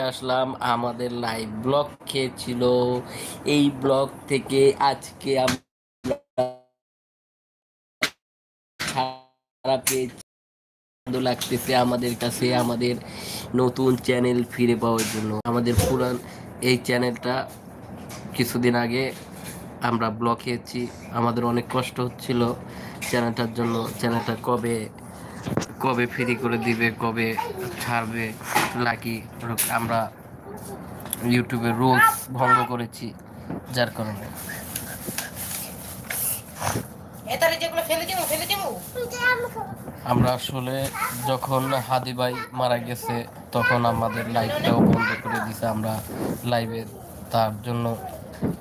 আসলাম আমাদের live blog খেয়েছিল এই ব্লগ থেকে আজকে আমরা লাগতেছে আমাদের কাছে, আমাদের নতুন চ্যানেল ফিরে পাওয়ার জন্য। আমাদের পুরান এই চ্যানেলটা কিছুদিন আগে আমরা ব্লক খেয়েছি। আমাদের অনেক কষ্ট হচ্ছিল চ্যানেলটার জন্য। চ্যানেলটা কবে কবে ফ্রি করে দিবে কবে ছাড়বে লাকি আমরা ইউটিউবে রুলস ভঙ্গ করেছি যার কারণে। আমরা আসলে যখন হাদি ভাই মারা গেছে তখন আমাদের লাইভটাও বন্ধ করে দিছে আমরা লাইভে তার জন্য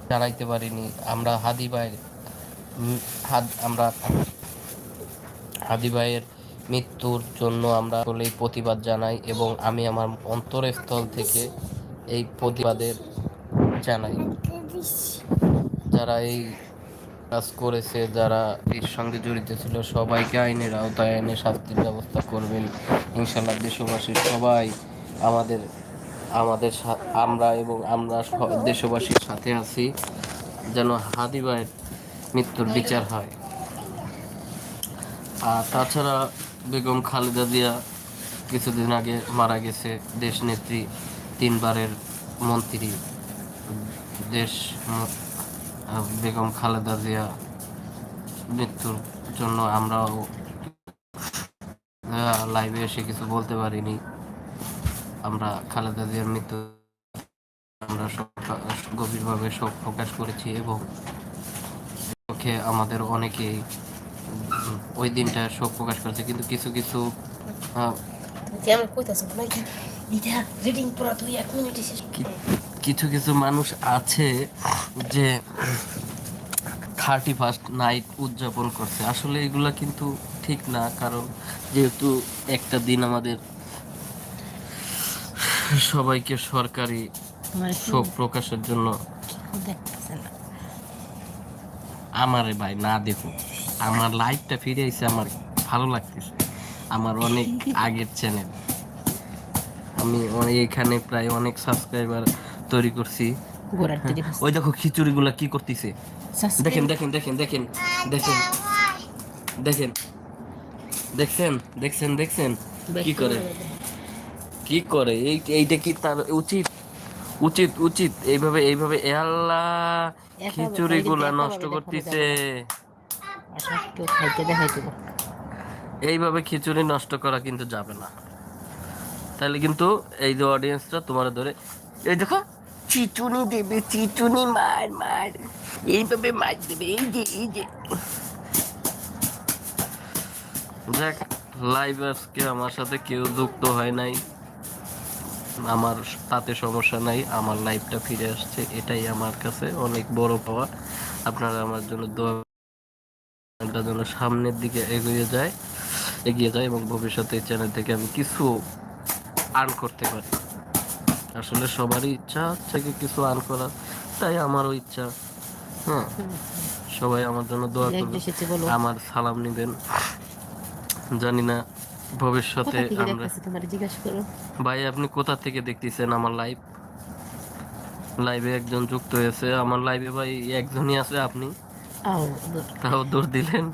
চালাইতে পারিনি। আমরা হাদি ভাইয়ের আমরা হাদি ভাইয়ের মৃত্যুর জন্য আমরা আসলে প্রতিবাদ জানাই এবং আমি আমার অন্তরস্থল থেকে এই প্রতিবাদের জানাই। যারা এই কাজ করেছে, যারা এর সঙ্গে জড়িত ছিল, সবাইকে আইনের আওতায় এনে শাস্তির ব্যবস্থা করবেন। ইনশাল্লাহ দেশবাসী সবাই আমাদের আমাদের আমরা এবং আমরা দেশবাসীর সাথে আছি, যেন হাদি ভাইয়ের মৃত্যুর বিচার হয়। আর তাছাড়া বেগম খালেদা জিয়া কিছুদিন আগে মারা গেছে দেশ নেত্রী, তিনবারের মন্ত্রী। দেশ বেগম খালেদা জিয়া মৃত্যুর জন্য আমরাও লাইভে এসে কিছু বলতে পারিনি। আমরা খালেদা জিয়ার মৃত্যু, আমরা গভীরভাবে শোক প্রকাশ করেছি এবং আমাদের অনেকেই ওই দিনটা শোক প্রকাশ করেছে কিন্তু কিছু কিছু কি- কিছু কিছু মানুষ আছে যে থার্টি ফার্স্ট নাইট উদযাপন করছে। আসলে এগুলা কিন্তু ঠিক না কারণ যেহেতু একটা দিন আমাদের সবাইকে সরকারি শোক প্রকাশের জন্য আমারে ভাই না দেখো আমার লাইফটা ফিরে এসে আমার ভালো লাগতেছে। আমার অনেক আগের চ্যানেল আমি এখানে প্রায় অনেক সাবস্ক্রাইবার তৈরি করছি। ওই দেখো খিচুড়িগুলা কি করতেছে। দেখেন দেখেন দেখেন দেখেন দেখেন। দেখেন। দেখছেন? দেখছেন দেখছেন? কি করে? কি করে? এই এইটা কি তার উচিত? উচিত উচিত। এইভাবে এইভাবে এ আল্লাহ একা খিচুড়ি গুলা নষ্ট করতেছে। আচ্ছা এইভাবে খিচুড়ি নষ্ট করা কিন্তু যাবে না। তাহলে কিন্তু এই যে অডিয়েন্সটা তোমার ধরে, এই দেখো, চিচুনি দেবে, চিচুনি মার মার। এইভাবে মার দেবে, এই যে এই যে। দেখ লাইভ আজকে আমার সাথে কেউ যুক্ত হয় নাই। আমার তাতে সমস্যা নাই, আমার লাইফটা ফিরে আসছে, এটাই আমার কাছে অনেক বড় পাওয়া। আপনারা আমার জন্য দোয়া চ্যানেলটা যেন সামনের দিকে এগিয়ে যায় এগিয়ে যায় এবং ভবিষ্যতে এই চ্যানেল থেকে আমি কিছু আর্ন করতে পারি। আসলে সবারই ইচ্ছা হচ্ছে কি কিছু আর্ন করা তাই আমারও ইচ্ছা। হ্যাঁ সবাই আমার জন্য দোয়া করবে আমার সালাম নেবেন। জানি না ভবিষ্যতে আমরা ভাই আপনি কোথা থেকে দেখতেছেন আমার লাইভ লাইভে একজন যুক্ত হয়েছে। আমার লাইভে ভাই একজনই আছে আপনি। তাও দূর দিলেন?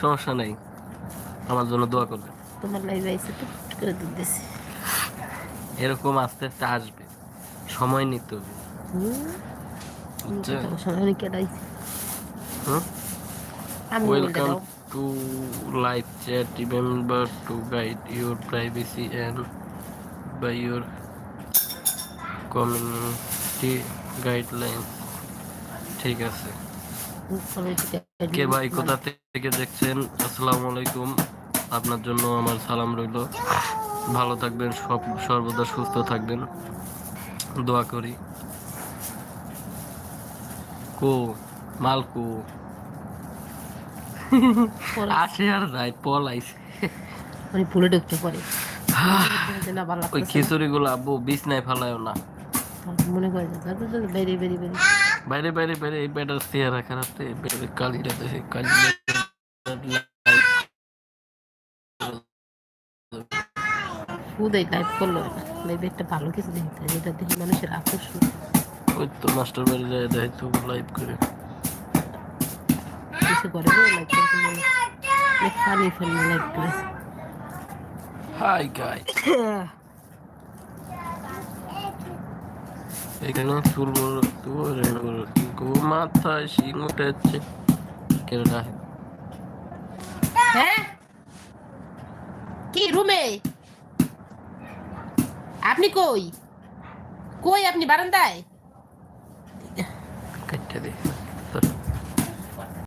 সমস্যা নেই। আমার জন্য দোয়া করবেন। তোমার লাইভে তো করে দুধ দিছি। এরকম আস্তে আস্তে আসবে। সময় নিতে হবে? Welcome to live chat remember to guide your privacy and by your community guideline ঠিক আছে। কে ভাই কোথা থেকে দেখছেন? আসসালামু আলাইকুম আপনার জন্য আমার সালাম রইল। ভালো থাকবেন সব সর্বদা সুস্থ থাকবেন। দোয়া করি। কো মালকু আসে আর যায় পল আইছে মানে ভুলে ঢুকতে পারে। ওই লাগতেছে খিচুড়ি গুলো আব্বু বিছনায় ফেলায়ও না। মনে করে বেরি বেরি বেরি বাইরে বাইরে বাইরে এই বেটার চেহারা খারাপ তো এই বেটার কালিটা দেখে কালি ফুদ এই টাইপ করল লাইভে একটা ভালো কিছু দেখতে হয়, যেটা দেখে মানুষের আকর্ষণ। ওই তো মাস্টার বাড়ি যায় দেয় তো লাইভ করে। কিছু করে না লাইভ করতে মানে ফানি ফানি লাইভ করে। হাই গাই এখানে চুল বড় বড়, গো মাথায় শিং উঠেছে। না? হ্যাঁ? কি, রুমে? আপনি কই? কই আপনি বারান্দায়?